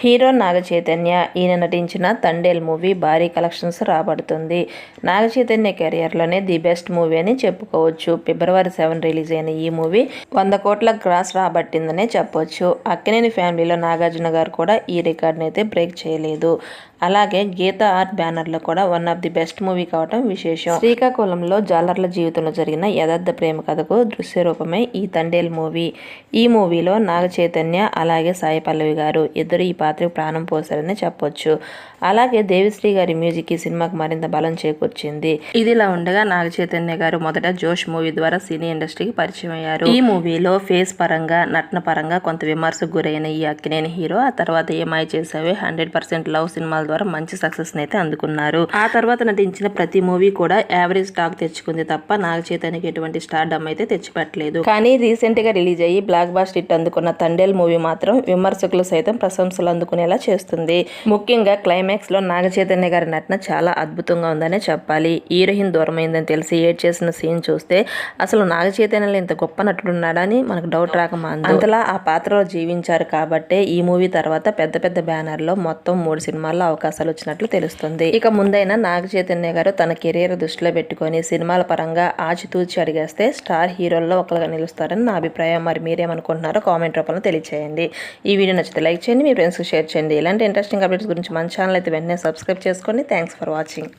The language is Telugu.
హీరో నాగ చైతన్య ఈయన నటించిన తండేల్ మూవీ భారీ కలెక్షన్స్ రాబడుతుంది. నాగ చైతన్య కెరియర్లోనే ది బెస్ట్ మూవీ అని చెప్పుకోవచ్చు. ఫిబ్రవరి సెవెన్ రిలీజ్ అయిన ఈ మూవీ వంద కోట్ల క్రాస్ రాబట్టిందనే చెప్పొచ్చు. అక్కినేని ఫ్యామిలీలో నాగార్జున గారు కూడా ఈ రికార్డ్ని అయితే బ్రేక్ చేయలేదు. అలాగే గీత ఆర్ట్ బ్యానర్లో కూడా one of the best movie కావటం విశేషం. శ్రీకాకుళంలో జాలర్ల జీవితంలో జరిగిన యథార్థ ప్రేమ కథకు దృశ్య రూపమే ఈ తండేల్ మూవీ. ఈ మూవీలో నాగ చైతన్య అలాగే సాయి పల్లవి గారు ఇద్దరు ఈ పాత్రకు ప్రాణం పోశారని చెప్పొచ్చు. అలాగే దేవిశ్రీ గారి మ్యూజిక్ ఈ సినిమాకు మరింత బలం చేకూర్చింది. ఇదిలా ఉండగా నాగ చైతన్య గారు మొదట జోష్ మూవీ ద్వారా సినీ ఇండస్ట్రీకి పరిచయం అయ్యారు. ఈ మూవీలో ఫేస్ పరంగా నటన పరంగా కొంత విమర్శకు గురైన ఈ అక్కినేని హీరో ఆ తర్వాత ఏమై చేసావే హండ్రెడ్ పర్సెంట్ లవ్ సినిమాల ద్వారా మంచి సక్సెస్ అయితే అందుకున్నారు. ఆ తర్వాత నటించిన ప్రతి మూవీ కూడా యావరేజ్ టాక్ తెచ్చుకుంది తప్ప నాగ చైతన్యకి ఎటువంటి స్టార్డమ్ అయితే తెచ్చిపెట్టలేదు. కానీ రీసెంట్గా రిలీజ్ అయ్యి బ్లాక్ బాస్ట్ హిట్ అందుకున్న తండేల్ మూవీ మాత్రం విమర్శకులు సైతం ప్రశంసలు అందుకునేలా చేస్తుంది. ముఖ్యంగా క్లైమాక్స్లో నాగచైతన్య గారి నటన చాలా అద్భుతంగా ఉందనే చెప్పాలి. హీరోయిన్ దూరమైందని తెలిసి ఏడ్ చేసిన సీన్ చూస్తే అసలు నాగచైతన్యలో ఇంత గొప్ప నటుడు ఉన్నాడని మనకు డౌట్ రాకమాంది. అంతలా ఆ పాత్రలో జీవించారు కాబట్టే ఈ మూవీ తర్వాత పెద్ద పెద్ద బ్యానర్లో మొత్తం మూడు సినిమాల్లో అవకాశాలు వచ్చినట్లు తెలుస్తుంది. ఇక ముందైనా నాగ చైతన్య గారు తన కెరీర్ దృష్టిలో పెట్టుకొని సినిమాల పరంగా ఆచితూచి అడిగేస్తే స్టార్ హీరోల్లో ఒకరుగా నిలుస్తారని నా అభిప్రాయం. మరి మీరేమనుకుంటున్నారో కామెంట్ రూపంలో తెలియచేయండి. ఈ వీడియో నచ్చితే లైక్ చేయండి. మీ ఫ్రెండ్స్ షేర్ చేయండి. ఇలాంటి ఇంట్రెస్టింగ్ అప్డేట్స్ గురించి మన ఛానల్ అయితే వెంటనే సబ్స్క్రైబ్ చేసుకోండి థ్యాంక్స్ ఫర్ వాచింగ్